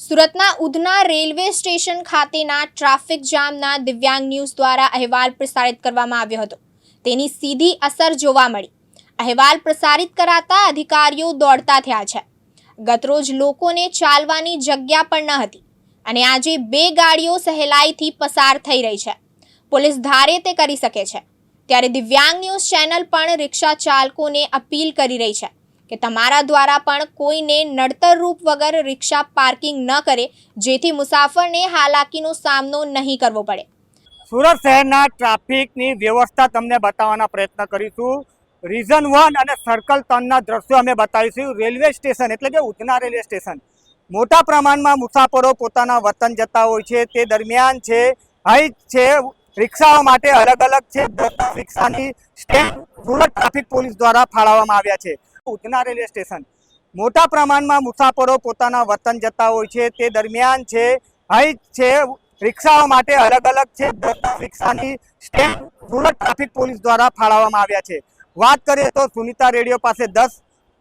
સુરતના Udhna railway station ખાતેના traffic જામના દિવ્યાંગ ન્યૂઝ દ્વારા અહેવાલ પ્રસારિત કરવામાં આવ્યો હતો. તેની સીધી અસર જોવા મળી. અહેવાલ પ્રસારિત કરાતા અધિકારીઓ દોડતા થયા છે. ગતરોજ લોકોને ચાલવાની જગ્યા પણ ન હતી અને આજે બે ગાડીઓ સહેલાઈથી પસાર થઈ રહી છે. પોલીસ ધારે તે કરી શકે છે. ત્યારે દિવ્યાંગ ન્યૂઝ ચેનલ પણ રિક્ષા ચાલકોને અપીલ કરી રહી છે. કે તમારા દ્વારા પણ કોઈને નડતર રૂપ વગર રિક્ષા પાર્કિંગ ન કરે, જેથી મુસાફરને હાલાકીનો સામનો નહીં કરવો પડે. સુરત શહેરના ટ્રાફિકની વ્યવસ્થા તમને બતાવવાના પ્રયત્ન કરીશું. રીઝન વન અને સર્કલ ત્રણના દ્રશ્યો અમે બતાવીશું. રેલવે સ્ટેશન એટલે કે ઉધના રેલવે સ્ટેશન મોટા પ્રમાણમાં મુસાફરો પોતાના વતન જતા હોય છે. તે દરમિયાન છે અહીં છે, રિક્ષાઓ માટે અલગ અલગ છે. રિક્ષાની સ્ટેન્ડ સુરત ટ્રાફિક પોલીસ દ્વારા ફાળવવામાં આવ્યા છે. Udhna railway station. મોટા પ્રમાણમાં મુસાફરો પોતાના વતન જતા હોય છે. તે દરમિયાન છે અહીં છે, રિક્ષાઓ માટે અલગ અલગ છે રિક્ષાની સ્ટેન્ડ સુરત ટ્રાફિક પોલીસ દ્વારા ફાળવવામાં આવ્યા છે. વાત કરીએ તો સુનિતા રેડિયો પાસે દસ,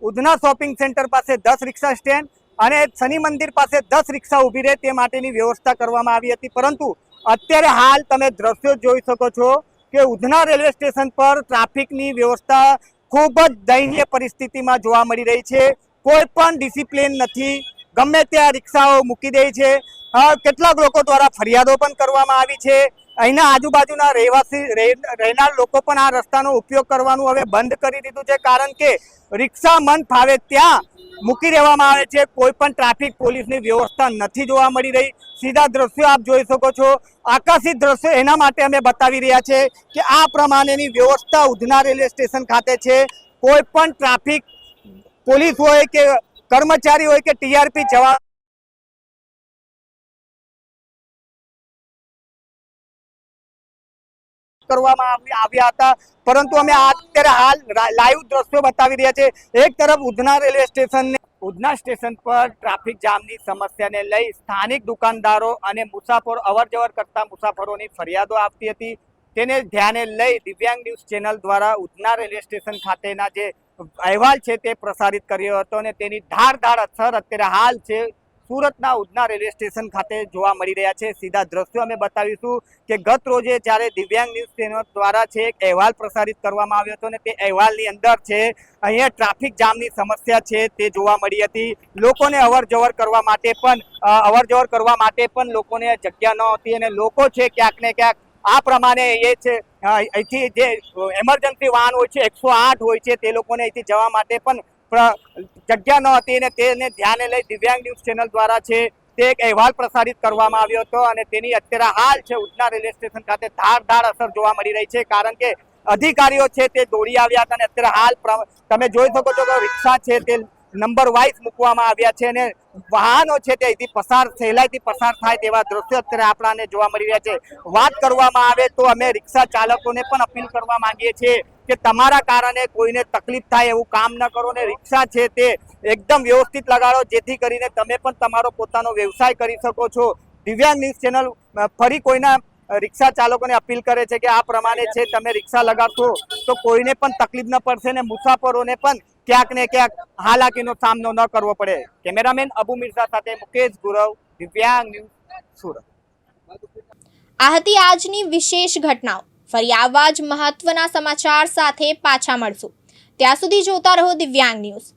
ઉધના શોપિંગ સેન્ટર પાસે દસ રિક્ષા સ્ટેન્ડ અને શનિ મંદિર પાસે દસ રિક્ષા ઊભી રહે તે માટેની વ્યવસ્થા કરવામાં આવી હતી. પરંતુ અત્યારે હાલ તમે દ્રશ્યો જોઈ શકો છો કે ઉધના રેલવે સ્ટેશન પર ટ્રાફિકની વ્યવસ્થા ખૂબ જ દયનીય પરિસ્થિતિમાં જોવા મળી રહી છે. કોઈ પણ ડિસિપ્લિન નથી. ગમે ત્યાં રિક્ષાઓ મૂકી દે છે. કેટલાક લોકો દ્વારા ફરિયાદો પણ કરવામાં આવી છે. અહીંના આજુબાજુના રહેવાસી રહેનાર લોકો પણ આ રસ્તાનો ઉપયોગ કરવાનું હવે બંધ કરી દીધું છે. કારણ કે રિક્ષા મન ફાવે ત્યાં મૂકી દેવામાં આવે છે. કોઈ પણ ટ્રાફિક પોલીસની વ્યવસ્થા નથી જોવા મળી રહી. સીધા દ્રશ્યો આપ જોઈ શકો છો. આકાશી દ્રશ્યો એના માટે અમે બતાવી રહ્યા છે કે આ પ્રમાણેની વ્યવસ્થા ઉધના રેલવે સ્ટેશન ખાતે છે. કોઈ પણ ટ્રાફિક પોલીસ હોય કે કર્મચારી હોય કે ટીઆરપી જવા કરવામાં આવ્યા હતા. પરંતુ અમે અત્યારે હાલ લાઈવ દ્રશ્યો બતાવી રહ્યા છે. એક તરફ Udhna railway station Udhna station પર ટ્રાફિક જામની સમસ્યાને લઈ સ્થાનિક દુકાનદારો અને મુસાફરો અવર જવર કરતા મુસાફરોની ફરિયાદો આવતી હતી. તેને ધ્યાને લઈ દિવ્યાંગ ન્યૂઝ ચેનલ દ્વારા ઉધના રેલવે સ્ટેશન ખાતેના જે અહેવાલ છે તે પ્રસારિત કર્યો હતો અને તેની ધારધાર અસર અત્યારે હાલ છે સુરતના ઉધના રેલવે સ્ટેશન ખાતે જોવા મળી રહ્યા છે. સીધા દ્રશ્યો અમે બતાવીશું કે ગત રોજે જ્યારે દિવ્યાંગ ન્યૂઝ ચેનલ દ્વારા છે એક અહેવાલ પ્રસારિત કરવામાં આવ્યો હતો અને તે અહેવાલની અંદર છે, અહીંયા ટ્રાફિક જામની સમસ્યા છે તે જોવા મળી હતી. લોકોને અવરજવર કરવા માટે પણ અવરજવર અવર કરવા માટે પણ લોકોને જગ્યા ન હતી અને લોકો છે ક્યાંક ને ક્યાંક આ પ્રમાણે એ છે અહીંથી જે એમરજન્સી વાહન હોય છે, એકસો આઠ હોય છે તે લોકોને અહીંથી જવા માટે પણ જગ્યા ન હતી અને તેને ધ્યાને લઈ દિવ્યાંગ ન્યૂઝ ચેનલ દ્વારા છે તે એક અહેવાલ પ્રસારિત કરવામાં આવ્યો હતો અને તેની અત્યારે હાલ છે ઉધના રેલવે સ્ટેશન ખાતે ધારધાર અસર જોવા મળી રહી છે કારણ કે અધિકારીઓ છે તે દોડી આવ્યા હતા અને અત્યારે હાલ તમે જોઈ શકો છો કે રિક્ષા છે તે નંબર વાઇઝ મૂકવામાં આવ્યા છે અને વાહનો છે તે અહીંથી પસાર સહેલાઈથી પસાર થાય તેવા દ્રશ્યો અત્યારે આપણાને જોવા મળી રહ્યા છે. વાત કરવામાં આવે તો અમે રિક્ષા ચાલકોને પણ અપીલ કરવા માંગીએ છીએ કે તમારા કારણે કોઈને તકલીફ થાય એવું કામ ન કરો ને રિક્ષા છે તે એકદમ વ્યવસ્થિત લગાડો, જેથી કરીને તમે પણ તમારો પોતાનો વ્યવસાય કરી શકો છો. દિવ્યાંગ ન્યૂઝ ચેનલ ફરી કોઈના રિક્ષા ચાલકોને અપીલ કરે છે કે આ પ્રમાણે છે તમે રિક્ષા લગાડશો તો કોઈને પણ તકલીફ ન પડશે ને મુસાફરોને પણ ક્યાંક ને ક્યાંક હાલાકીનો સામનો ન કરવો પડે. કેમેરામેન અબુ મિર્ઝા સાથે મુકેશ ગુરવ, દિવ્યાંગ ન્યૂઝ સુરત. આ હતી આજની વિશેષ ઘટનાઓ. ફરી આવા જ મહત્વના સમાચાર સાથે પાછા મળશું. ત્યાં સુધી જોતા રહો દિવ્યાંગ ન્યૂઝ.